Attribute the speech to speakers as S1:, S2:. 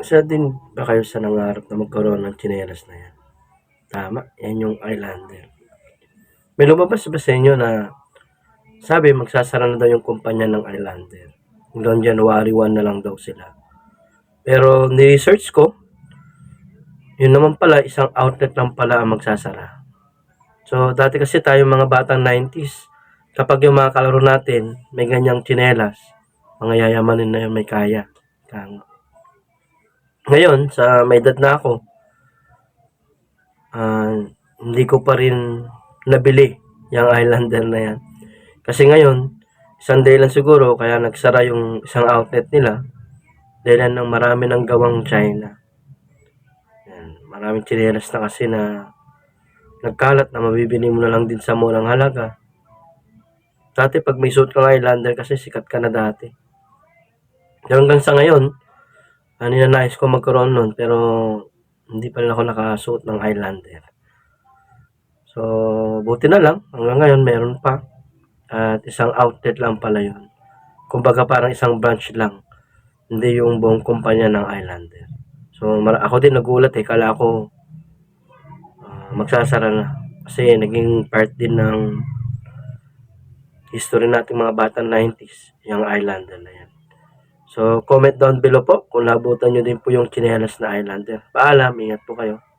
S1: Isa din ba kayo sa nangarap na magkaroon ng tsinelas na yan? Tama, yan yung Islander. May lumabas ba sa inyo na sabi magsasara na daw yung kumpanya ng Islander. Hanggang January 1 na lang daw sila. Pero ni-research ko, yun naman pala, isang outlet lang pala ang magsasara. So, dati kasi tayo mga batang 90s, kapag yung mga kalaro natin, may ganyang tsinelas, mga yayamanin na yun may kaya. Kaya ngayon, sa may edad na ako, ah, hindi ko pa rin nabili yung Islander na yan. Kasi ngayon, isang day lang siguro, kaya nagsara yung isang outlet nila, dahil ng marami ng gawang China. Yan, maraming tsinelas na kasi na nagkalat na mabibili mo na lang din sa murang halaga. Dati pag may suit kang Islander kasi sikat ka na dati. Hanggang sa ngayon, ano na nais ko magkaroon nun, pero hindi pa rin ako nakasuot ng Highlander. So, buti na lang, hanggang ngayon meron pa. At isang outlet lang pala yun. Kumbaga parang isang branch lang. Hindi yung buong kumpanya ng Highlander. So, ako din nagulat eh. Kala ko ah, magsasara na. Kasi naging part din ng history nating mga batang 90s, yung Highlander na yan. So, comment down below po kung nabutan nyo din po yung chinelas na Highlander. Paalam, ingat po kayo.